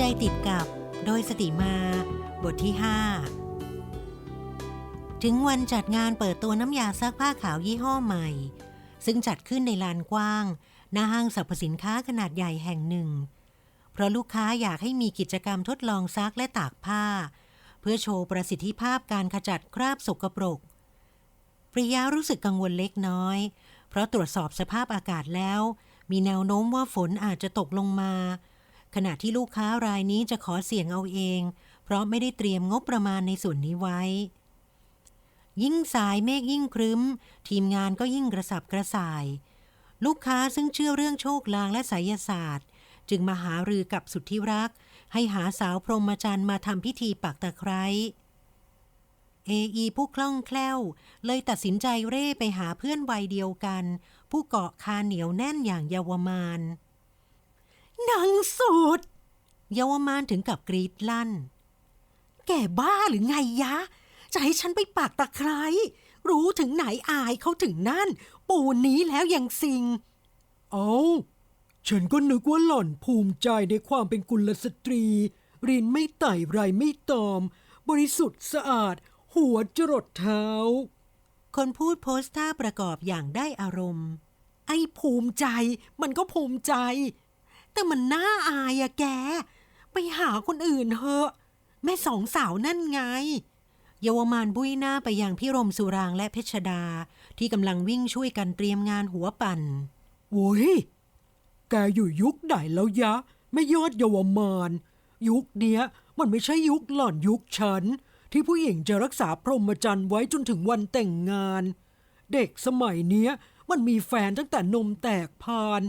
ใจติดกับโดยสติมา บทที่ 5 ถึงวันจัดงานเปิดตัวน้ำยาซักผ้าขาวยี่ห้อใหม่ ซึ่งจัดขึ้นในลานกว้าง หน้าห้างสรรพสินค้าขนาดใหญ่แห่งหนึ่ง เพราะลูกค้าอยากให้มีกิจกรรมทดลองซักและตากผ้า เพื่อโชว์ประสิทธิภาพการขจัดคราบสกปรก ปริยารู้สึกกังวลเล็กน้อย เพราะตรวจสอบสภาพอากาศแล้ว มีแนวโน้มว่าฝนอาจจะตกลงมา ขณะที่ลูกค้ารายนี้จะขอเสี่ยงเอาเอง เพราะไม่ได้เตรียมงบประมาณในส่วนนี้ไว้ ยิ่งสายเมฆยิ่งครึ้ม ทีมงานก็ยิ่งกระสับกระส่าย ลูกค้าซึ่งเชื่อเรื่องโชคลางและไสยศาสตร์ จึงมาหารือกับสุดที่รัก ให้หาสาวพรหมจรรย์มาทำพิธีปักตะไคร้เออีผู้คล่องแคล่ว เลยตัดสินใจเร่ไปหาเพื่อนวัยเดียวกัน ผู้เกาะคาเหนียวแน่นอย่างเยาวมาน นางสุด เยาวมานถึงกับกรีดลั่น แกบ้าหรือไงยะ จะให้ฉันไปปากตะไคร้รู้ถึงไหนอายเขาถึงนั่น ปูนนี้แล้วยังสิง เอาฉันก็นึกว่าหล่อนภูมิใจในความเป็นกุลสตรี รินไม่ไต่ไรไม่ตอม บริสุทธิ์สะอาด หัวจรดเท้า คนพูดโพสท่าประกอบอย่างได้อารมณ์ ไอ้ภูมิใจมันก็ภูมิใจ แต่มันน่าอายอะแก ไปหาคนอื่นเถอะแม่สองสาวนั่นไง เยาวมานบุ้ยหน้าไปยังพี่รมสุรางและเพชรดา ที่กำลังวิ่งช่วยกันเตรียมงานหัวปั่นโว้ยแกอยู่ยุคไหนแล้วยะ ไม่ยอดเยาวมาน ยุคเนี้ยมันไม่ใช่ยุคหล่อนยุคฉัน ที่ผู้หญิงจะรักษาพรหมจรรย์ไว้จนถึงวันแต่งงาน เด็กสมัยเนี้ยมันมีแฟนตั้งแต่นมแตกพาน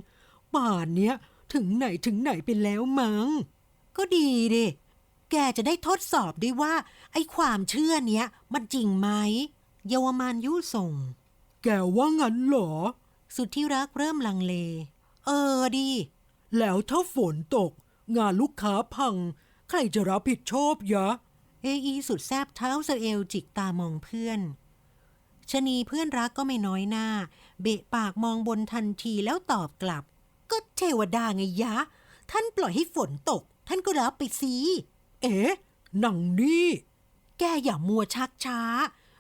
ป่านเนี้ย ถึงไหนถึงไหนไปแล้วมัง้ง ก็ดีดิ แกจะได้ทดสอบด้วยว่า ไอ้ความเชื่อเนี้ย มันจริงไหมเยาวมานยุส่ง แกว่างั้นเหรอ สุดที่รักเริ่มลังเล เออดี แล้วถ้าฝนตก งานลูกค้าพัง ใครจะรับผิดชอบยะ เออีสุดแซบเท้าสะเอลจิกตามองเพื่อนชะนีเพื่อนรักก็ไม่น้อยหน้า เบะปากมองบนทันทีแล้วตอบกลับ ก็เทวดาไงยะ ท่านปล่อยให้ฝนตก ท่านก็รับไปสิ เอ๊ะหนังนี่ แกอย่ามัวชักช้า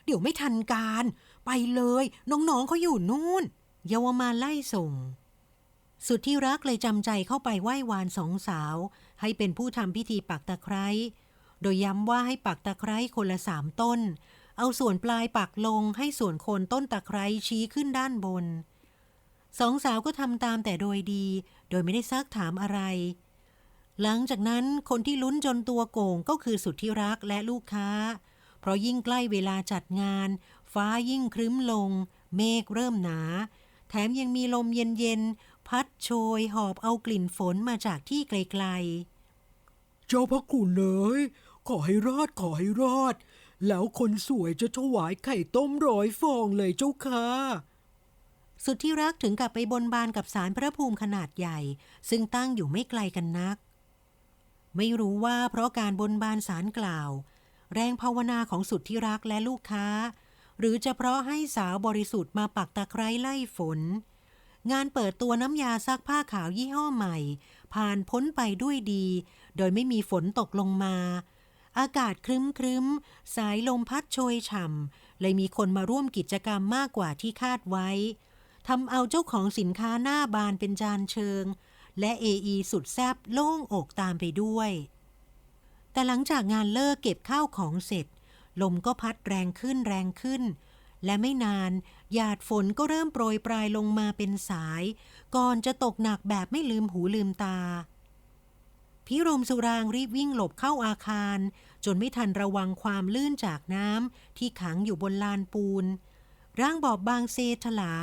เดี๋ยวไม่ทันการ ไปเลย น้องๆเขาอยู่นู่น เยาวมาไล่ส่ง สุดที่รักเลยจำใจเข้าไปไหว้วานสองสาว ให้เป็นผู้ทำพิธีปักตะไคร้โดยย้ำว่าให้ปักตะไคร้คนละสามต้น เอาส่วนปลายปักลงให้ส่วนโคนต้นตะไคร้ชี้ขึ้นด้านบน สองสาวก็ทำตามแต่โดยดี โดยไม่ได้ซักถามอะไร หลังจากนั้นคนที่ลุ้นจนตัวโก่งก็คือสุดที่รักและลูกค้า เพราะยิ่งใกล้เวลาจัดงาน ฟ้ายิ่งครึ้มลง เมฆเริ่มหนา แถมยังมีลมเย็นๆ พัดโชยหอบเอากลิ่นฝนมาจากที่ไกลๆ เจ้าพระคุณเลยขอให้รอดขอให้รอด แล้วคนสวยจะถวายไข่ต้มร้อยฟองเลยเจ้าค่ะ สุดที่รักถึงกับไปบนบานกับสารพระภูมิขนาดใหญ่ ซึ่งตั้งอยู่ไม่ไกลกันนัก ไม่รู้ว่าเพราะการบนบานสารกล่าว แรงภาวนาของสุดที่รักและลูกค้า หรือจะเพราะให้สาวบริสุทธิ์มาปักตะไคร้ไล่ฝน งานเปิดตัวน้ำยาซักผ้าขาวยี่ห้อใหม่ ผ่านพ้นไปด้วยดี โดยไม่มีฝนตกลงมาอากาศครึ้มครึ้ม สายลมพัดโชยฉ่ำเลยมีคนมาร่วมกิจกรรมมากกว่าที่คาดไว้ ทำเอาเจ้าของสินค้าหน้าบานเป็นจานเชิง และเอไอสุดแซบโล่งอกตามไปด้วย แต่หลังจากงานเลิกเก็บข้าวของเสร็จ ลมก็พัดแรงขึ้นแรงขึ้น และไม่นาน หยาดฝนก็เริ่มโปรยปลายลงมาเป็นสาย ก่อนจะตกหนักแบบไม่ลืมหูลืมตาพิรมสุรางรีบวิ่งหลบเข้าอาคาร จนไม่ทันระวังความลื่นจากน้ำที่ขังอยู่บนลานปูน ร่างบอบบางเซถลา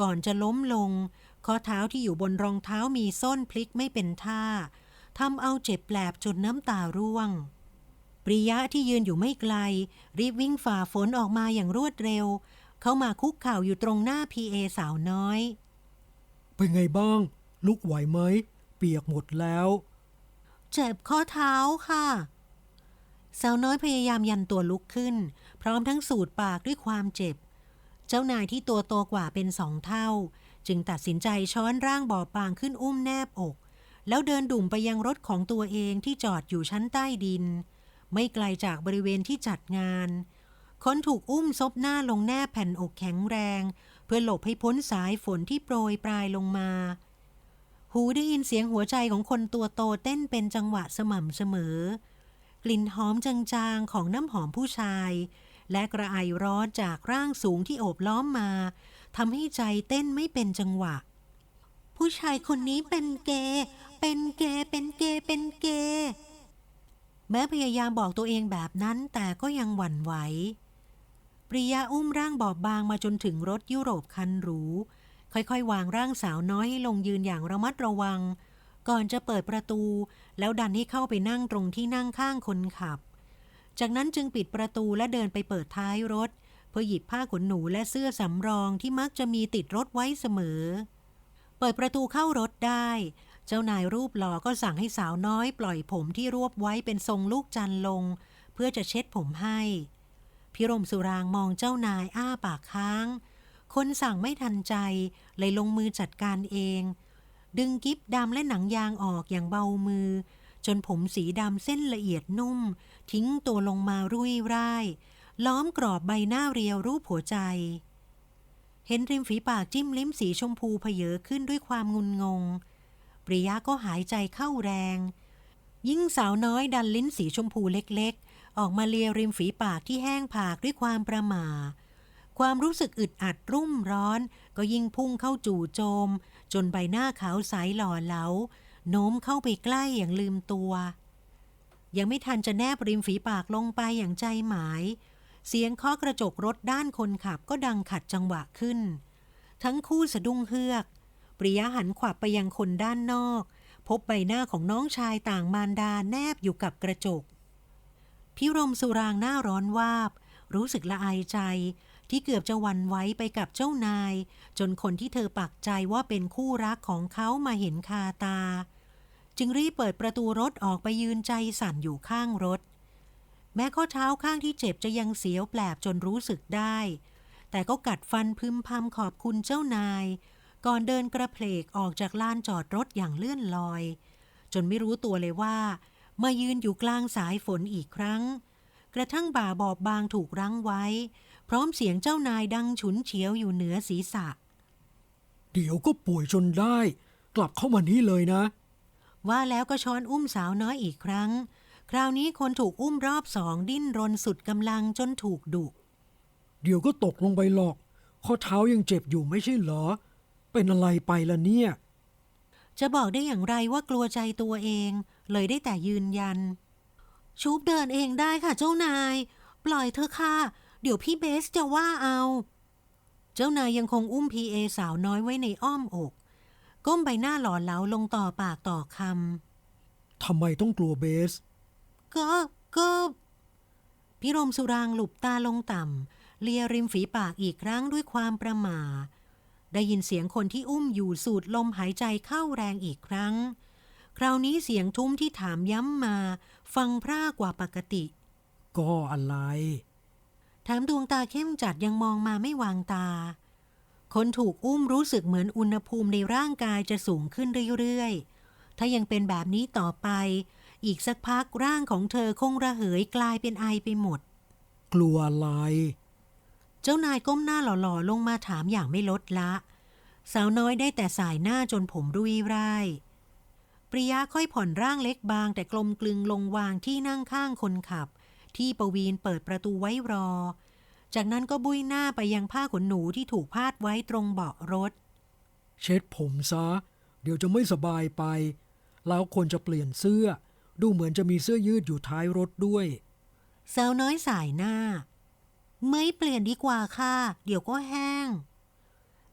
ก่อนจะล้มลง ข้อเท้าที่อยู่บนรองเท้ามีส้นพลิกไม่เป็นท่าทำเอาเจ็บแปลบจนน้ำตาร่วง ปริยะที่ยืนอยู่ไม่ไกล รีบวิ่งฝ่าฝนออกมาอย่างรวดเร็ว เขามาคุกเข่าอยู่ตรงหน้าพีเอสาวน้อย เป็นไงบ้าง ลุกไหวไหม เปียกหมดแล้ว เจ็บข้อเท้าค่ะ สาวน้อยพยายามยันตัวลุกขึ้น พร้อมทั้งสูดปากด้วยความเจ็บ เจ้านายที่ตัวโตกว่าเป็นสองเท่า จึงตัดสินใจช้อนร่างบอบบางขึ้นอุ้มแนบอก แล้วเดินดุ่มไปยังรถของตัวเองที่จอดอยู่ชั้นใต้ดิน ไม่ไกลจากบริเวณที่จัดงาน คนถูกอุ้มซบหน้าลงแนบแผ่นอกแข็งแรง เพื่อหลบให้พ้นสายฝนที่โปรยปลายลงมา หูได้ยินเสียงหัวใจของคนตัวโตเต้นเป็นจังหวะสม่ำเสมอกลิ่นหอมจางๆของน้ำหอมผู้ชาย และกระไอร้อนจากร่างสูงที่โอบล้อมมาทำให้ใจเต้นไม่เป็นจังหวะ ผู้ชายคนนี้เป็นเกย์เป็นเกย์เป็นเกย์เป็นเกย์แม้พยายามบอกตัวเองแบบนั้นแต่ก็ยังหวั่นไหวปริยาอุ้มร่างบอบบางมาจนถึงรถยุโรปคันหรู ค่อยๆ วางร่างสาวน้อยให้ลงยืนอย่างระมัดระวัง ก่อนจะเปิดประตู แล้วดันให้เข้าไปนั่งตรงที่นั่งข้างคนขับ จากนั้นจึงปิดประตูและเดินไปเปิดท้ายรถ เพื่อหยิบผ้าขนหนูและเสื้อสำรองที่มักจะมีติดรถไว้เสมอ เปิดประตูเข้ารถได้ เจ้านายรูปหล่อก็สั่งให้สาวน้อยปล่อยผมที่รวบไว้เป็นทรงลูกจันทร์ลง เพื่อจะเช็ดผมให้ พิรมสุรางมองเจ้านายอ้าปากค้าง คนสั่งไม่ทันใจเลยลงมือจัดการเอง ดึงกิ๊บดำและหนังยางออกอย่างเบามือ จนผมสีดำเส้นละเอียดนุ่ม ทิ้งตัวลงมารุ่ยร่าย ล้อมกรอบใบหน้าเรียวรูปหัวใจ เห็นริมฝีปากจิ้มลิ้มสีชมพูเพเยอขึ้นด้วยความงุนงง ปริยะก็หายใจเข้าแรง ยิ่งสาวน้อยดันลิ้นสีชมพูเล็กๆ ออกมาเลียริมฝีปากที่แห้งผากด้วยความประหม่าความรู้สึกอึดอัดรุ่มร้อน ก็ยิ่งพุ่งเข้าจู่โจม จนใบหน้าขาวใสหล่อเหลา โน้มเข้าไปใกล้อย่างลืมตัว ยังไม่ทันจะแนบริมฝีปากลงไปอย่างใจหมาย เสียงเคาะกระจกรถด้านคนขับก็ดังขัดจังหวะขึ้น ทั้งคู่สะดุ้งเฮือกปริยะหันขวับไปยังคนด้านนอก พบใบหน้าของน้องชายต่างมารดาแนบอยู่กับกระจก พิรมสุรางหน้าร้อนวาบ รู้สึกละอายใจที่เกือบจะวันไว้ไปกับเจ้านาย จนคนที่เธอปักใจว่าเป็นคู่รักของเขามาเห็นคาตา จึงรีบเปิดประตูรถออกไปยืนใจสั่นอยู่ข้างรถ แม้ข้อเท้าข้างที่เจ็บจะยังเสียวแปลบจนรู้สึกได้ แต่ก็กัดฟันพึมพำขอบคุณเจ้านาย ก่อนเดินกระเพลกออกจากลานจอดรถอย่างเลื่อนลอย จนไม่รู้ตัวเลยว่ามายืนอยู่กลางสายฝนอีกครั้ง กระทั่งบ่าบอบบางถูกรั้งไว้ พร้อมเสียงเจ้านายดังฉุนเฉียวอยู่เหนือศีรษะ เดี๋ยวก็ป่วยจนได้ กลับเข้ามานี่เลยนะ ว่าแล้วก็ช้อนอุ้มสาวน้อยอีกครั้ง คราวนี้คนถูกอุ้มรอบสองดิ้นรนสุดกำลังจนถูกดุ เดี๋ยวก็ตกลงไปหรอก ข้อเท้ายังเจ็บอยู่ไม่ใช่เหรอ เป็นอะไรไปล่ะเนี่ย จะบอกได้อย่างไรว่ากลัวใจตัวเอง เลยได้แต่ยืนยัน ชูบเดินเองได้ค่ะเจ้านาย ปล่อยเธอะค่ะ เดี๋ยวพี่เบสจะว่าเอา เจ้านายยังคงอุ้มพีเอสาวน้อยไว้ในอ้อมอก ก้มใบหน้าหล่อเหลาลงต่อปากต่อคำทำไมต้องกลัวเบส ก็ก็พิรมสุรางหลุบตาลงต่ำเลียริมฝีปากอีกครั้งด้วยความประหม่า ได้ยินเสียงคนที่อุ้มอยู่สูดลมหายใจเข้าแรงอีกครั้ง คราวนี้เสียงทุ้มที่ถามย้ำมา ฟังพร่ากว่าปกติ ก็อะไรแถมดวงตาเข้มจัดยังมองมาไม่วางตา คนถูกอุ้มรู้สึกเหมือนอุณหภูมิในร่างกายจะสูงขึ้นเรื่อยๆ ถ้ายังเป็นแบบนี้ต่อไป อีกสักพักร่างของเธอคงระเหยกลายเป็นไอไปหมด กลัวอะไร เจ้านายก้มหน้าหล่อๆ ลงมาถามอย่างไม่ลดละ สาวน้อยได้แต่สายหน้าจนผมรุยร่ายปริยาค่อยผ่อนร่างเล็กบาง แต่กลมกลึงลงวางที่นั่งข้างคนขับ ที่ปวีนเปิดประตูไว้รอ จากนั้นก็บุยหน้าไปยังผ้าขนหนูที่ถูกพาดไว้ตรงเบาะรถ เช็ดผมซะ เดี๋ยวจะไม่สบายไป แล้วคนจะเปลี่ยนเสื้อ ดูเหมือนจะมีเสื้อยืดอยู่ท้ายรถด้วย สาวน้อยสายหน้า ไม่เปลี่ยนดีกว่าค่ะ เดี๋ยวก็แห้ง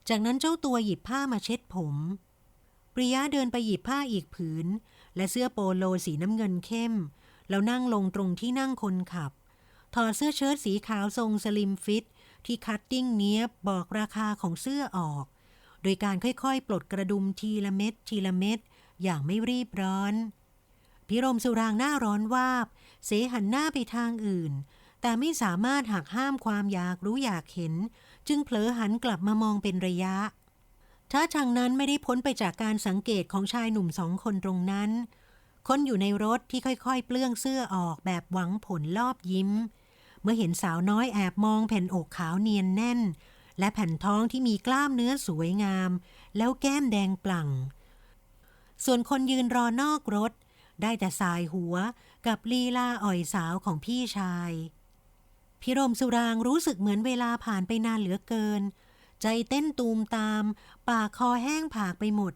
จากนั้นเจ้าตัวหยิบผ้ามาเช็ดผมปริยะเดินไปหยิบผ้าอีกผืน และเสื้อโปโลสีน้ำเงินเข้ม แล้วนั่งลงตรงที่นั่งคนขับ ถอดเสื้อเชิ้ตสีขาวทรงสลิมฟิต ที่คัตติ้งเนี้ยบบอกราคาของเสื้อออก โดยการค่อยๆ ปลดกระดุมทีละเม็ดทีละเม็ดอย่างไม่รีบร้อน พิรมสุรางหน้าร้อนวาบ เสหันหน้าไปทางอื่น แต่ไม่สามารถหักห้ามความอยากรู้อยากเห็น จึงเผลอหันกลับมามองเป็นระยะท่าทางนั้นไม่ได้พ้นไปจากการสังเกตของชายหนุ่มสองคนตรงนั้น คนอยู่ในรถที่ค่อยๆ เปลื้องเสื้อออกแบบหวังผลรอบยิ้ม เมื่อเห็นสาวน้อยแอบมองแผ่นอกขาวเนียนแน่น และแผ่นท้องที่มีกล้ามเนื้อสวยงาม แล้วแก้มแดงปลั่ง ส่วนคนยืนรอนอกรถ ได้แต่สายหัวกับลีลาอ่อยสาวของพี่ชายพิรมสุรางรู้สึกเหมือนเวลาผ่านไปนานเหลือเกิน ใจเต้นตูมตาม ปากคอแห้งผากไปหมด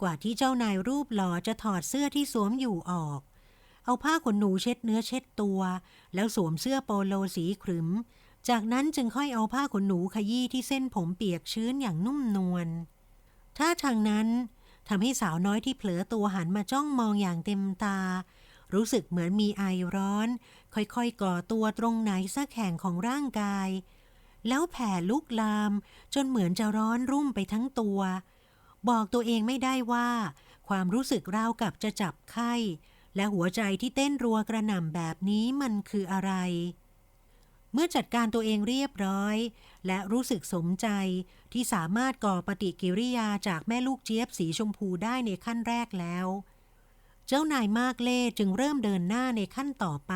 กว่าที่เจ้านายรูปหล่อจะถอดเสื้อที่สวมอยู่ออก เอาผ้าขนหนูเช็ดเนื้อเช็ดตัว แล้วสวมเสื้อโปโลสีขรึม จากนั้นจึงค่อยเอาผ้าขนหนูขยี้ที่เส้นผมเปียกชื้นอย่างนุ่มนวลท่าทางนั้นทำให้สาวน้อยที่เผลอตัวหันมาจ้องมองอย่างเต็มตา รู้สึกเหมือนมีไอร้อน ค่อยๆ ก่อตัวตรงไหนสักแห่งของร่างกาย แล้วแผ่ลุกลาม จนเหมือนจะร้อนรุ่มไปทั้งตัว บอกตัวเองไม่ได้ว่า ความรู้สึกราวกับจะจับไข้ และหัวใจที่เต้นรัวกระหน่ำแบบนี้มันคืออะไร เมื่อจัดการตัวเองเรียบร้อย และรู้สึกสมใจที่สามารถก่อปฏิกิริยาจากแม่ลูกเจี๊ยบสีชมพูได้ในขั้นแรกแล้ว เจ้านายมากเล่จึงเริ่มเดินหน้าในขั้นต่อไป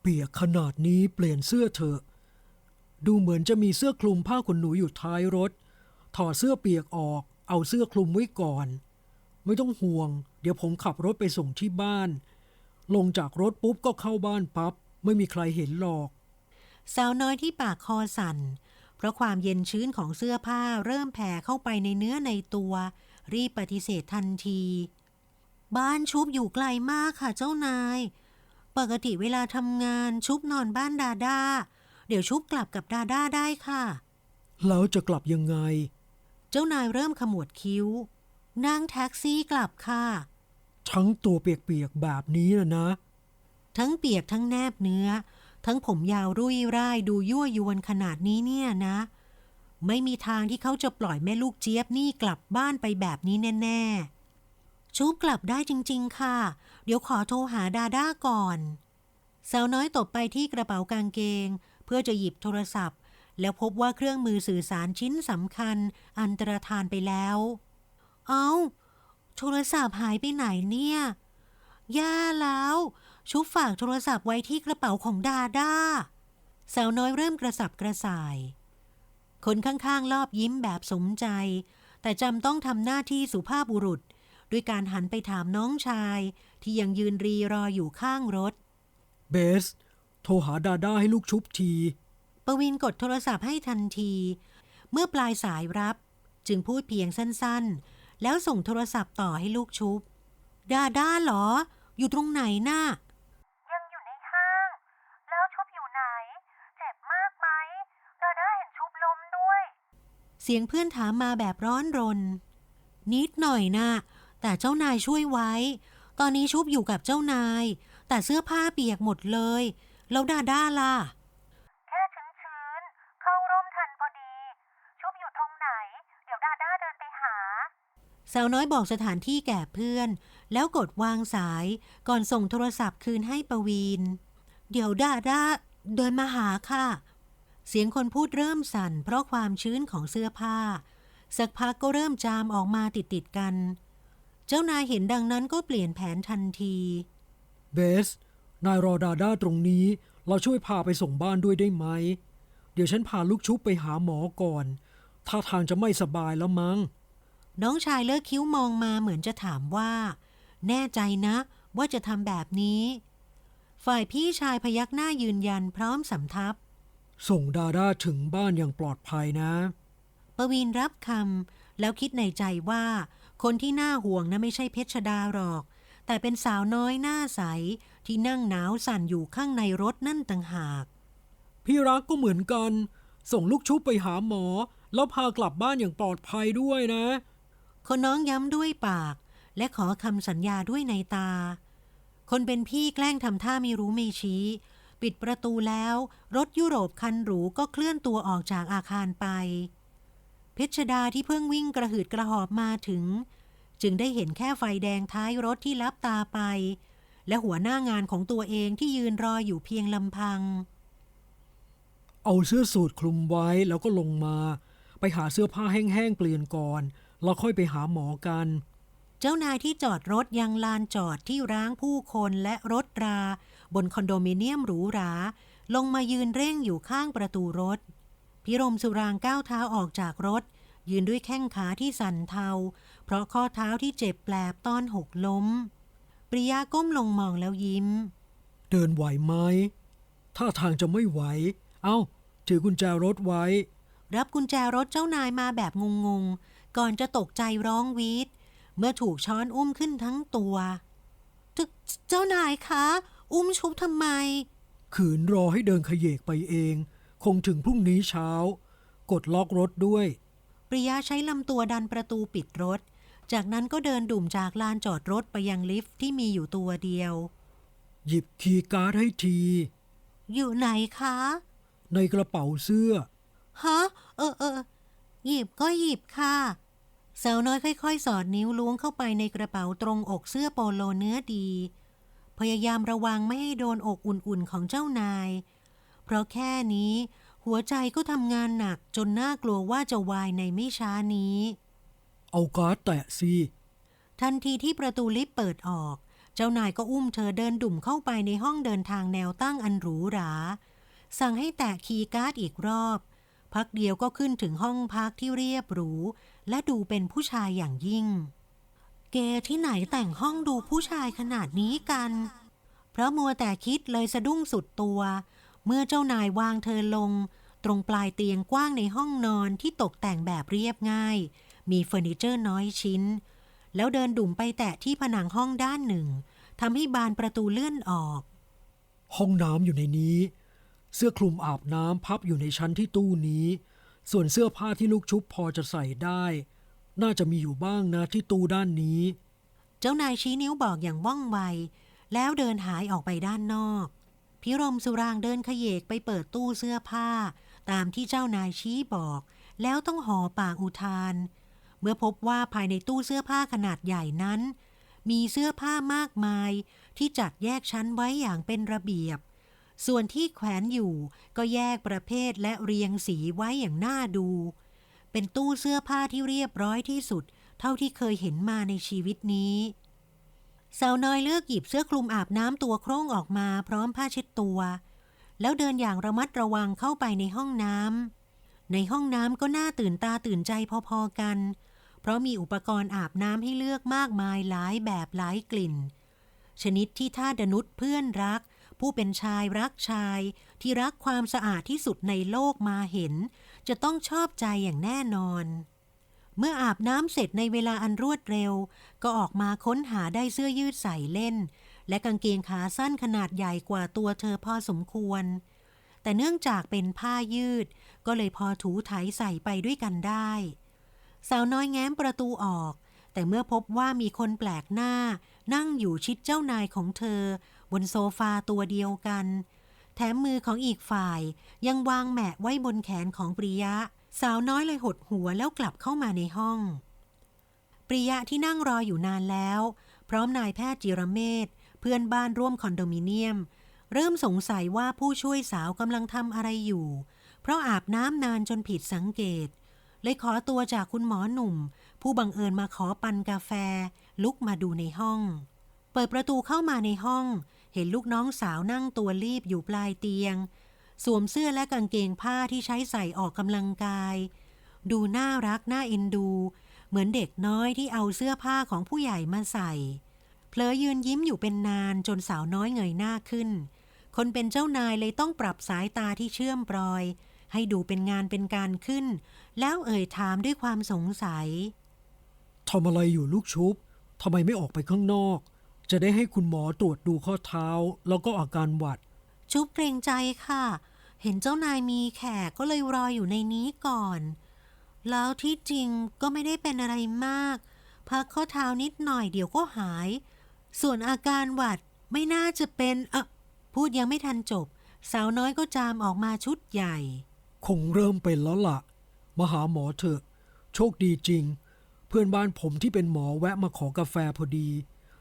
เปียกขนาดนี้เปลี่ยนเสื้อเถอะ ดูเหมือนจะมีเสื้อคลุมผ้าขนหนูอยู่ท้ายรถ ถอดเสื้อเปียกออก เอาเสื้อคลุมไว้ก่อน ไม่ต้องห่วง เดี๋ยวผมขับรถไปส่งที่บ้าน ลงจากรถปุ๊บก็เข้าบ้านปับ๊บไม่มีใครเห็นหรอก สาวน้อยที่ปากคอสั่น เพราะความเย็นชื้นของเสื้อผ้าเริ่มแผ่เข้าไปในเนื้อในตัว รีบปฏิเสธทันที บ้านชุบอยู่ไกลมากค่ะเจ้านาย ปกติเวลาทำงานชุบนอนบ้านดาดาเดี๋ยวชุบกลับกับดาดาได้ค่ะ แล้วจะกลับยังไง เจ้านายเริ่มขมวดคิ้ว นั่งแท็กซี่กลับค่ะ ทั้งตัวเปียกๆแบบนี้นะนะ ทั้งเปียกทั้งแนบเนื้อ ทั้งผมยาวรุ่ยร่ายดูยั่วยวนขนาดนี้เนี่ยนะ ไม่มีทางที่เขาจะปล่อยแม่ลูกเจี๊ยบนี่กลับบ้านไปแบบนี้แน่ ๆชุบกลับได้จริง ๆ ค่ะ เดี๋ยวขอโทรหาดาด้าก่อน สาวน้อยตบไปที่กระเป๋ากางเกง เพื่อจะหยิบโทรศัพท์ แล้วพบว่าเครื่องมือสื่อสารชิ้นสำคัญ อันตรธานไปแล้ว เอา้า โทรศัพท์หายไปไหนเนี่ยแย่แล้ว ชุบฝากโทรศัพท์ไว้ที่กระเป๋าของดาด้า สาวน้อยเริ่มกระสับกระส่าย คนข้างๆ รอบยิ้มแบบสมใจ แต่จำต้องทำหน้าที่สุภาพบุรุษ ด้วยการหันไปถามน้องชาย ที่ยังยืนรีรออยู่ข้างรถ เบส โทรหาดาด้าให้ลูกชุบทีปวินกดโทรศัพท์ให้ทันที เมื่อปลายสายรับ จึงพูดเพียงสั้นๆ แล้วส่งโทรศัพท์ต่อให้ลูกชุบ ดาด้าเหรอ อยู่ตรงไหนน่ะ ยังอยู่ในห้าง แล้วชุบอยู่ไหน เจ็บมากไหมดาด้าเห็นชุบล้มด้วย เสียงเพื่อนถามมาแบบร้อนรน นิดหน่อยนะแต่เจ้านายช่วยไว้ ตอนนี้ชุบอยู่กับเจ้านาย แต่เสื้อผ้าเปียกหมดเลย แล้วดาด้าล่ะ สาวน้อยบอกสถานที่แก่เพื่อน แล้วกดวางสายก่อนส่งโทรศัพท์คืนให้ปวีน เดี๋ยวดาด้าเดินมาหาค่ะ เสียงคนพูดเริ่มสั่น เพราะความชื้นของเสื้อผ้า สักพักก็เริ่มจามออกมาติดติดกัน เจ้านายเห็นดังนั้นก็เปลี่ยนแผนทันที เบส นายรอดาด้าตรงนี้ เราช่วยพาไปส่งบ้านด้วยได้ไหม เดี๋ยวฉันพาลูกชุบไปหาหมอก่อนท่าทางจะไม่สบายแล้วมั้ง น้องชายเลิกคิ้วมองมาเหมือนจะถามว่า แน่ใจนะ ว่าจะทำแบบนี้ ฝ่ายพี่ชายพยักหน้ายืนยันพร้อมสำทับ ส่งดาด้าถึงบ้านอย่างปลอดภัยนะปวีนรับคำแล้วคิดในใจว่า คนที่น่าห่วงนะไม่ใช่เพชรดาหรอก แต่เป็นสาวน้อยหน้าใส ที่นั่งหนาวสั่นอยู่ข้างในรถนั่นต่างหาก พี่รักก็เหมือนกัน ส่งลูกชุบไปหาหมอ แล้วพากลับบ้านอย่างปลอดภัยด้วยนะ คนน้องย้ำด้วยปาก และขอคำสัญญาด้วยในตา คนเป็นพี่แกล้งทำท่าไม่รู้ไม่ชี้ ปิดประตูแล้ว รถยุโรปคันหรูก็เคลื่อนตัวออกจากอาคารไป เพชรดาที่เพิ่งวิ่งกระหืดกระหอบมาถึง จึงได้เห็นแค่ไฟแดงท้ายรถที่ลับตาไป และหัวหน้างานของตัวเองที่ยืนรออยู่เพียงลำพัง เอาเสื้อสูทคลุมไว้แล้วก็ลงมา ไปหาเสื้อผ้าแห้งๆเปลี่ยนก่อน แล้วค่อยไปหาหมอกัน เจ้านายที่จอดรถยังลานจอดที่ร้างผู้คนและรถรา บนคอนโดมิเนียมหรูหรา ลงมายืนเร่งอยู่ข้างประตูรถ พิรมสุรางก้าวเท้าออกจากรถ ยืนด้วยแข้งขาที่สั่นเทา เพราะข้อเท้าที่เจ็บแปลบตอนหกล้ม ปริยาก้มลงมองแล้วยิ้ม เดินไหวไหมท่าทางจะไม่ไหว เอ้า ถือกุญแจรถไว้ รับกุญแจรถเจ้านายมาแบบงงๆ ก่อนจะตกใจร้องวีดเมื่อถูกช้อนอุ้มขึ้นทั้งตัวเจเจ้านายคะ อุ้มชุบทำไม ขืนรอให้เดินขยเยกไปเอง คงถึงพรุ่งนี้เช้า กดล็อกรถด้วย ปริยาใช้ลำตัวดันประตูปิดรถ จากนั้นก็เดินดุ่มจากลานจอดรถไปยังลิฟต์ที่มีอยู่ตัวเดียว หยิบคีย์การ์ดให้ที อยู่ไหนคะ ในกระเป๋าเสื้อ ฮะ เออเออหยิบก็หยิบค่ะ สาวน้อยค่อยๆ สอดนิ้วล้วงเข้าไปในกระเป๋าตรงอกเสื้อโปโลเนื้อดี พยายามระวังไม่ให้โดนอกอุ่นๆของเจ้านาย เพราะแค่นี้ หัวใจก็ทำงานหนักจนน่ากลัวว่าจะวายในไม่ช้านี้ เอาการ์ดแตะสิทันทีที่ประตูลิฟต์เปิดออก เจ้านายก็อุ้มเธอเดินดุ่มเข้าไปในห้องเดินทางแนวตั้งอันหรูหรา สั่งให้แตะคีย์การ์ดอีกรอบ พักเดียวก็ขึ้นถึงห้องพักที่เรียบหรู และดูเป็นผู้ชายอย่างยิ่ง เกที่ไหนแต่งห้องดูผู้ชายขนาดนี้กัน เพราะมัวแต่คิดเลยสะดุ้งสุดตัว เมื่อเจ้านายวางเธอลง ตรงปลายเตียงกว้างในห้องนอนที่ตกแต่งแบบเรียบง่าย มีเฟอร์นิเจอร์น้อยชิ้น แล้วเดินดุ่มไปแตะที่ผนังห้องด้านหนึ่งทำให้บานประตูเลื่อนออก ห้องน้ำอยู่ในนี้ เสื้อคลุมอาบน้ำพับอยู่ในชั้นที่ตู้นี้ ส่วนเสื้อผ้าที่ลูกชุบพอจะใส่ได้ น่าจะมีอยู่บ้างนะที่ตู้ด้านนี้ เจ้านายชี้นิ้วบอกอย่างว่องไว แล้วเดินหายออกไปด้านนอก พิรมสุรางเดินขยเยกไปเปิดตู้เสื้อผ้า ตามที่เจ้านายชี้บอก แล้วต้องห่อปากอุทาน เมื่อพบว่าภายในตู้เสื้อผ้าขนาดใหญ่นั้น มีเสื้อผ้ามากมายที่จัดแยกชั้นไว้อย่างเป็นระเบียบ ส่วนที่แขวนอยู่ก็แยกประเภทและเรียงสีไว้อย่างน่าดู เป็นตู้เสื้อผ้าที่เรียบร้อยที่สุด เท่าที่เคยเห็นมาในชีวิตนี้ สาวน้อยเลือกหยิบเสื้อคลุมอาบน้ำตัวโคร่งออกมาพร้อมผ้าเช็ดตัว แล้วเดินอย่างระมัดระวังเข้าไปในห้องน้ำในห้องน้ำก็น่าตื่นตาตื่นใจพอๆกัน เพราะมีอุปกรณ์อาบน้ำให้เลือกมากมายหลายแบบหลายกลิ่น ชนิดที่ท่าดนุษเพื่อนรัก ผู้เป็นชายรักชาย ที่รักความสะอาดที่สุดในโลกมาเห็น จะต้องชอบใจอย่างแน่นอน เมื่ออาบน้ำเสร็จในเวลาอันรวดเร็ว ก็ออกมาค้นหาได้เสื้อยืดใส่เล่น และกางเกงขาสั้นขนาดใหญ่กว่าตัวเธอพอสมควร แต่เนื่องจากเป็นผ้ายืด ก็เลยพอถูไถใส่ไปด้วยกันได้ สาวน้อยแง้มประตูออก แต่เมื่อพบว่ามีคนแปลกหน้านั่งอยู่ชิดเจ้านายของเธอ บนโซฟาตัวเดียวกัน แถมมือของอีกฝ่ายยังวางแหมะไว้บนแขนของปริยะ สาวน้อยเลยหดหัวแล้วกลับเข้ามาในห้อง ปริยะที่นั่งรออยู่นานแล้ว พร้อมนายแพทย์จิรเมธเพื่อนบ้านร่วมคอนโดมิเนียม เริ่มสงสัยว่าผู้ช่วยสาวกำลังทำอะไรอยู่ เพราะอาบน้ำนานจนผิดสังเกต เลยขอตัวจากคุณหมอหนุ่ม ผู้บังเอิญมาขอปันกาแฟ ลุกมาดูในห้อง เปิดประตูเข้ามาในห้อง ห็นลูกน้องสาวนั่งตัวรีบอยู่ปลายเตียง สวมเสื้อและกางเกงผ้าที่ใช้ใส่ออกกำลังกาย ดูน่ารักน่าเอ็นดู เหมือนเด็กน้อยที่เอาเสื้อผ้าของผู้ใหญ่มาใส่เพลอยืนยิ้มอยู่เป็นนานจนสาวน้อยเงยหน้าขึ้น คนเป็นเจ้านายเลยต้องปรับสายตาที่เชื่อมปรอย ให้ดูเป็นงานเป็นการขึ้น แล้วเอ่ยถามด้วยความสงสัยทำอะไรอยู่ลูกชุบทำไมไม่ออกไปข้างนอก จะได้ให้คุณหมอตรวจดูข้อเท้า แล้วก็อาการหวัดชุบเกรงใจค่ะ เห็นเจ้านายมีแขกก็เลยรออยู่ในนี้ก่อน แล้วที่จริงก็ไม่ได้เป็นอะไรมาก พักข้อเท้านิดหน่อยเดี๋ยวก็หาย ส่วนอาการหวัดไม่น่าจะเป็นเออพูดยังไม่ทันจบ สาวน้อยก็จามออกมาชุดใหญ่ คงเริ่มเป็นแล้วล่ะ มาหาหมอเถอะ โชคดีจริง เพื่อนบ้านผมที่เป็นหมอแวะมาขอกาแฟพอดี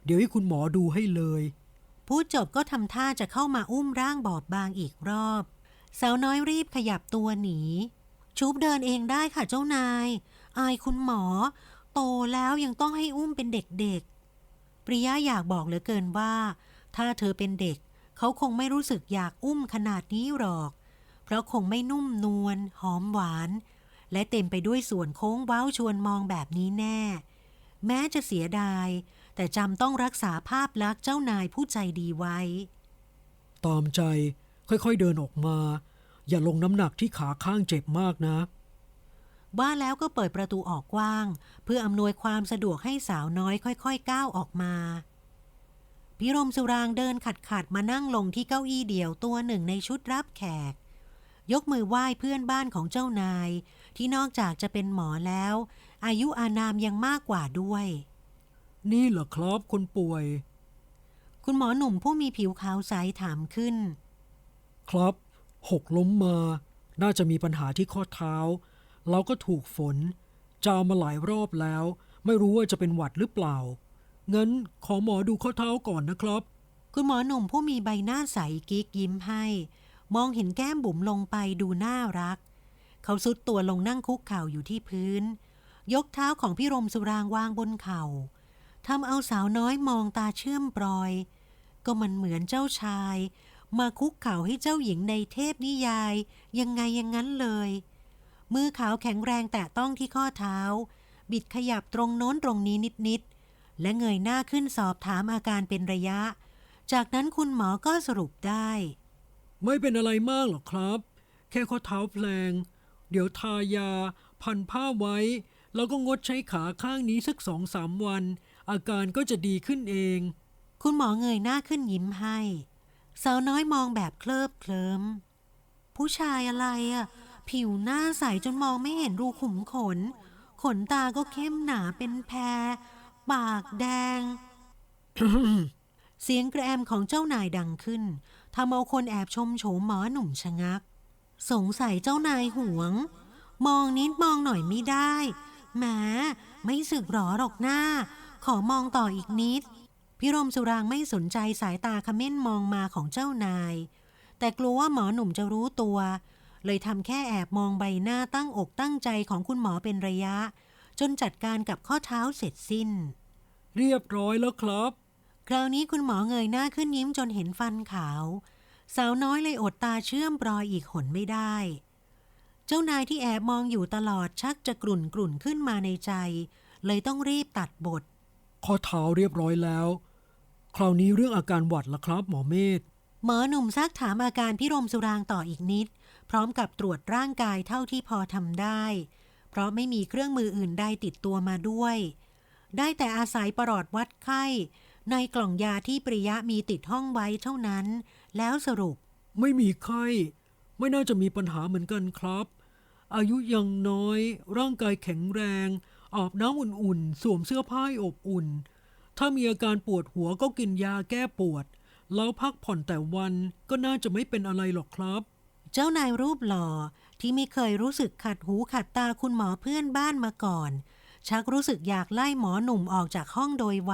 เดี๋ยวให้คุณหมอดูให้เลย พูดจบก็ทำท่าจะเข้ามาอุ้มร่างบอบบางอีกรอบ สาวน้อยรีบขยับตัวหนีชุบเดินเองได้ค่ะเจ้านาย อายคุณหมอ โตแล้วยังต้องให้อุ้มเป็นเด็กๆ ปริยะอยากบอกเหลือเกินว่า ถ้าเธอเป็นเด็ก เขาคงไม่รู้สึกอยากอุ้มขนาดนี้หรอก เพราะคงไม่นุ่มนวลหอมหวาน และเต็มไปด้วยส่วนโค้งเว้าชวนมองแบบนี้แน่ แม้จะเสียดาย แต่จำต้องรักษาภาพลักษณ์เจ้านายผู้ใจดีไว้ ตามใจค่อยๆเดินออกมา อย่าลงน้ำหนักที่ขาข้างเจ็บมากนะ ว่าแล้วก็เปิดประตูออกกว้าง เพื่ออำนวยความสะดวกให้สาวน้อยค่อยๆก้าวออกมา พิรมสุรางเดินขัดขัดๆมานั่งลงที่เก้าอี้เดี่ยวตัวหนึ่งในชุดรับแขก ยกมือไหว้เพื่อนบ้านของเจ้านาย ที่นอกจากจะเป็นหมอแล้ว อายุอานามยังมากกว่าด้วย นี่เหรอครับคนป่วย คุณหมอหนุ่มผู้มีผิวขาวใสถามขึ้น ครับ หกล้มมา น่าจะมีปัญหาที่ข้อเท้า เราก็ถูกฝน จามมาหลายรอบแล้ว ไม่รู้ว่าจะเป็นหวัดหรือเปล่า งั้นขอหมอดูข้อเท้าก่อนนะครับ คุณหมอหนุ่มผู้มีใบหน้าใสกิ๊กยิ้มให้ มองเห็นแก้มบุ๋มลงไปดูน่ารัก เขาซุดตัวลงนั่งคุกเข่าอยู่ที่พื้น ยกเท้าของพี่รมสุรางวางบนเข่า ทำเอาสาวน้อยมองตาเชื่อมปลอย ก็มันเหมือนเจ้าชาย มาคุกเข่าให้เจ้าหญิงในเทพนิยาย ยังไงย่างนั้นเลย มือขาวแข็งแรงแตะต้องที่ข้อเท้า บิดขยับตรงโน้นตรงนี้นิดๆและเงยหน้าขึ้นสอบถามอาการเป็นระยะ จากนั้นคุณหมอก็สรุปได้ ไม่เป็นอะไรมากหรอกครับ แค่ข้อเท้าแพลง เดี๋ยวทายา พันผ้าไว้ แล้วก็งดใช้ขาข้างนี้สักสองสามวัน อาการก็จะดีขึ้นเอง คุณหมอเงยหน้าขึ้นยิ้มให้ สาวน้อยมองแบบเคลิบเคลิ้ม ผู้ชายอะไรอะผิวหน้าใสจนมองไม่เห็นรูขุมขน ขนตาก็เข้มหนาเป็นแพร ปากแดง เสียงกระแอมของเจ้านายดังขึ้นทำเอาคนแอบชมโฉมหมอหนุ่มชะงัก สงสัยเจ้านายหวง มองนิดมองหน่อยไม่ได้แหมไม่สึกหรอหรอกหน้า ขอมองต่ออีกนิดพี่รมสุรางไม่สนใจสายตาขม้นมองมาของเจ้านาย แต่กลัวว่าหมอหนุ่มจะรู้ตัว เลยทำแค่แอบมองใบหน้าตั้งอกตั้งใจของคุณหมอเป็นระยะ จนจัดการกับข้อเท้าเสร็จสิ้น เรียบร้อยแล้วครับ คราวนี้คุณหมอเงยหน้าขึ้นยิ้มจนเห็นฟันขาว สาวน้อยเลยอดตาเชื่อมปลอยอีกหนไม่ได้เจ้านายที่แอบมองอยู่ตลอดชักจะกลุ่นกลุ่นขึ้นมาในใจ เลยต้องรีบตัดบท ข้อเท้าเรียบร้อยแล้ว คราวนี้เรื่องอาการหวัดละครับ หมอเมธหมอหนุ่มซักถามอาการพี่รมสุรางต่ออีกนิด พร้อมกับตรวจร่างกายเท่าที่พอทำได้ เพราะไม่มีเครื่องมืออื่นใดติดตัวมาด้วย ได้แต่อาศัยประหลอดวัดไข้ ในกล่องยาที่ปริยะมีติดห้องไว้เท่านั้น แล้วสรุป ไม่มีไข้ ไม่น่าจะมีปัญหาเหมือนกันครับ อายุยังน้อย ร่างกายแข็งแรง อาบน้ำอุ่นๆ สวมเสื้อผ้าให้อบอุ่น ถ้ามีอาการปวดหัวก็กินยาแก้ปวด แล้วพักผ่อนแต่วันก็น่าจะไม่เป็นอะไรหรอกครับ เจ้านายรูปหล่อที่ไม่เคยรู้สึกขัดหูขัดตาคุณหมอเพื่อนบ้านมาก่อน ชักรู้สึกอยากไล่หมอหนุ่มออกจากห้องโดยไว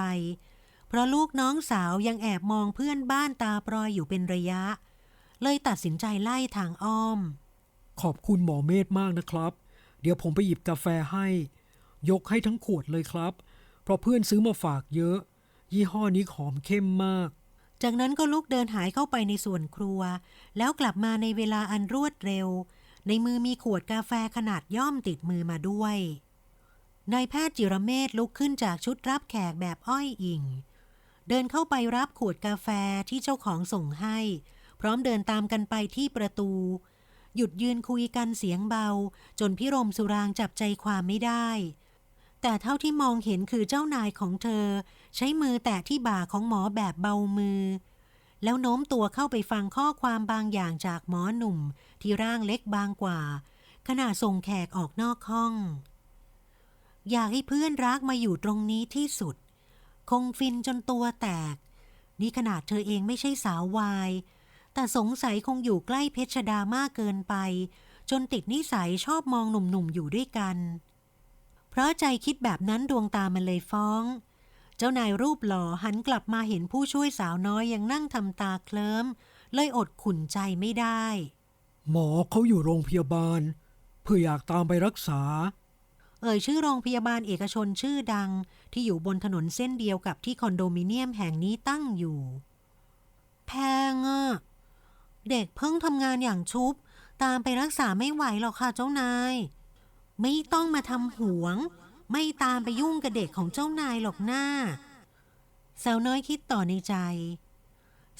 เพราะลูกน้องสาวยังแอบมองเพื่อนบ้านตาปลอยอยู่เป็นระยะ เลยตัดสินใจไล่ทางอ้อม ขอบคุณหมอเมธมากนะครับ เดี๋ยวผมไปหยิบกาแฟให้ ยกให้ทั้งขวดเลยครับ เพราะเพื่อนซื้อมาฝากเยอะ ยี่ห้อนี้หอมเข้มมาก จากนั้นก็ลุกเดินหายเข้าไปในส่วนครัว แล้วกลับมาในเวลาอันรวดเร็ว ในมือมีขวดกาแฟขนาดย่อมติดมือมาด้วยนายแพทย์จิรเมธลุกขึ้นจากชุดรับแขกแบบอ้อยอิง เดินเข้าไปรับขวดกาแฟที่เจ้าของส่งให้ พร้อมเดินตามกันไปที่ประตู หยุดยืนคุยกันเสียงเบา จนพิรมสุรางจับใจความไม่ได้ แต่เท่าที่มองเห็นคือเจ้านายของเธอ ใช้มือแตะที่บ่าของหมอแบบเบามือ แล้วโน้มตัวเข้าไปฟังข้อความบางอย่างจากหมอหนุ่มที่ร่างเล็กบางกว่า ขณะส่งแขกออกนอกห้อง อยากให้เพื่อนรักมาอยู่ตรงนี้ที่สุด คงฟินจนตัวแตก นี่ขนาดเธอเองไม่ใช่สาววาย แต่สงสัยคงอยู่ใกล้เพชรดามากเกินไป จนติดนิสัยชอบมองหนุ่มๆอยู่ด้วยกัน เพราะใจคิดแบบนั้นดวงตามันเลยฟ้อง เจ้านายรูปหล่อหันกลับมาเห็นผู้ช่วยสาวน้อยยังนั่งทำตาเคลิ้ม เลยอดขุนใจไม่ได้ หมอเขาอยู่โรงพยาบาล เพื่ออยากตามไปรักษา เอ่ยชื่อโรงพยาบาลเอกชนชื่อดัง ที่อยู่บนถนนเส้นเดียวกับที่คอนโดมิเนียมแห่งนี้ตั้งอยู่ แพงอะเด็กเพิ่งทำงานอย่างชุบ ตามไปรักษาไม่ไหวหรอกค่ะเจ้านาย ไม่ต้องมาทำหวง ไม่ตามไปยุ่งกับเด็กของเจ้านายหรอกหน้า สาวน้อยคิดต่อในใจ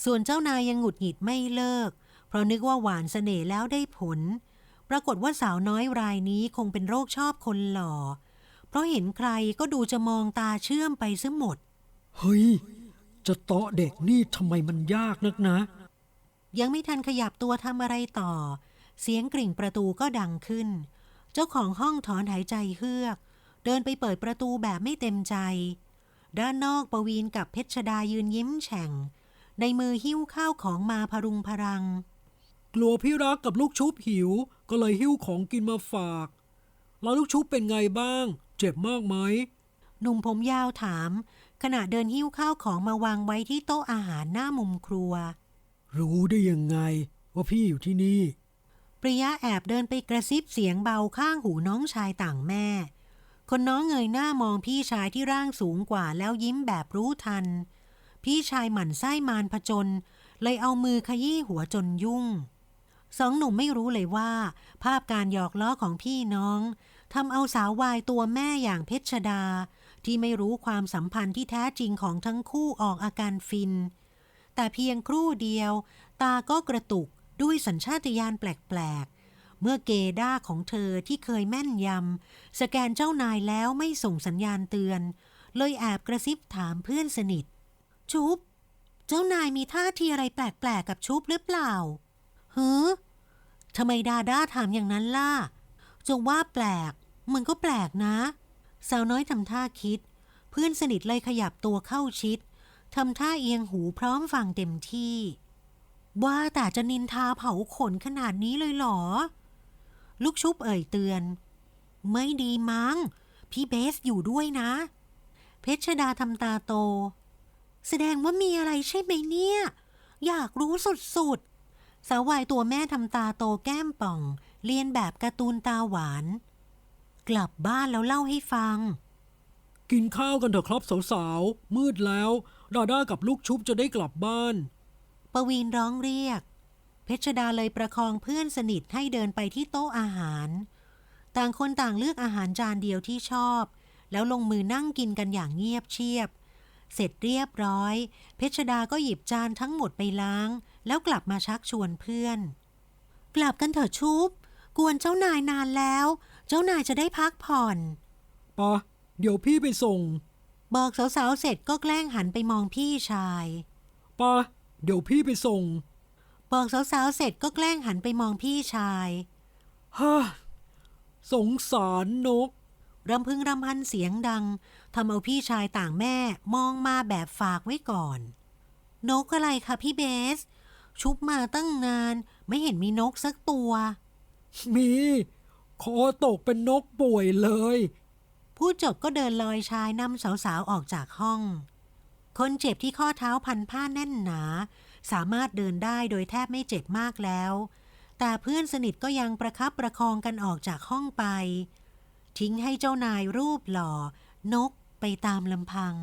ส่วนเจ้านายยังหงุดหงิดไม่เลิก เพราะนึกว่าหวานเสน่ห์แล้วได้ผล ปรากฏว่าสาวน้อยรายนี้คงเป็นโรคชอบคนหล่อ เพราะเห็นใครก็ดูจะมองตาเชื่อมไปซะหมด เฮ้ย จะเตาะเด็กนี่ทำไมมันยากนักนะ ยังไม่ทันขยับตัวทำอะไรต่อ เสียงกริ่งประตูก็ดังขึ้น เจ้าของห้องถอนหายใจเฮือก เดินไปเปิดประตูแบบไม่เต็มใจ ด้านนอกประวีนกับเพชรดายืนยิ้มแฉ่ง ในมือหิ้วข้าวของมาพรุงพรัง กลัวพี่รักกับลูกชุบหิว ก็เลยหิ้วของกินมาฝาก แล้วลูกชุบเป็นไงบ้าง เจ็บมากไหมหนุ่มผมยาวถาม ขณะเดินหิ้วข้าวของมาวางไว้ที่โต๊ะอาหารหน้ามุมครัว รู้ได้ยังไงว่าพี่อยู่ที่นี่ ปริยะแอบเดินไปกระซิบเสียงเบาข้างหูน้องชายต่างแม่ คนน้องเงยหน้ามองพี่ชายที่ร่างสูงกว่าแล้วยิ้มแบบรู้ทัน พี่ชายหมั่นไส้มารผจญเลยเอามือขยี้หัวจนยุ่ง สองหนุ่มไม่รู้เลยว่า ภาพการหยอกล้อของพี่น้องทำเอาสาววายตัวแม่อย่างเพชรดา ที่ไม่รู้ความสัมพันธ์ที่แท้จริงของทั้งคู่ออกอาการฟิน แต่เพียงครู่เดียว ตาก็กระตุก ด้วยสัญชาตญาณแปลกๆ เมื่อเกด้าของเธอที่เคยแม่นยำ สแกนเจ้านายแล้วไม่ส่งสัญญาณเตือน เลยแอบกระซิบถามเพื่อนสนิท ชุบ เจ้านายมีท่าทีอะไรแปลกๆ กับชุบหรือเปล่าเฮ้อทำไมดาด้าถามอย่างนั้นล่ะจะว่าแปลก มันก็แปลกนะ สาวน้อยทำท่าคิด เพื่อนสนิทเลยขยับตัวเข้าชิดทำท่าเอียงหูพร้อมฟังเต็มที่ ว่าแต่จะนินทาเผาขนขนาดนี้เลยเหรอ ลูกชุบเอ่ยเตือน ไม่ดีมั้ง พี่เบสอยู่ด้วยนะ เพชรดาทำตาโต แสดงว่ามีอะไรใช่ไหมเนี่ย อยากรู้สุดๆ สาววายตัวแม่ทำตาโตแก้มป่อง เรียนแบบการ์ตูนตาหวาน กลับบ้านแล้วเล่าให้ฟัง กินข้าวกันเถอะครับสาวๆ มืดแล้ว ดาด้ากับลูกชุบจะได้กลับบ้าน ปวีนร้องเรียก เพชรดาเลยประคองเพื่อนสนิทให้เดินไปที่โต๊ะอาหาร ต่างคนต่างเลือกอาหารจานเดียวที่ชอบ แล้วลงมือนั่งกินกันอย่างเงียบเชียบ เสร็จเรียบร้อย เพชรดาก็หยิบจานทั้งหมดไปล้าง แล้วกลับมาชักชวนเพื่อน กลับกันเถอะชุบ กวนเจ้านายนานแล้ว เจ้านายจะได้พักผ่อนปะเดี๋ยวพี่ไปส่ง บอกสาวๆเสร็จก็แกล้งหันไปมองพี่ชายปะ เดี๋ยวพี่ไปส่ง บอกสาวๆเสร็จก็แกล้งหันไปมองพี่ชายฮ่าสงสารนก รำพึงรำพันเสียงดังทำเอาพี่ชายต่างแม่มองมาแบบฝากไว้ก่อน นกอะไรคะพี่เบส ชุบมาตั้งนานไม่เห็นมีนกสักตัว มีคอตกเป็นนกป่วยเลย ผู้จบก็เดินลอยชายนำสาวๆออกจากห้อง คนเจ็บที่ข้อเท้าพันผ้าแน่นหนา สามารถเดินได้โดยแทบไม่เจ็บมากแล้ว แต่เพื่อนสนิทก็ยังประคับประคองกันออกจากห้องไป ทิ้งให้เจ้านายรูปหล่อ นกไปตามลำพัง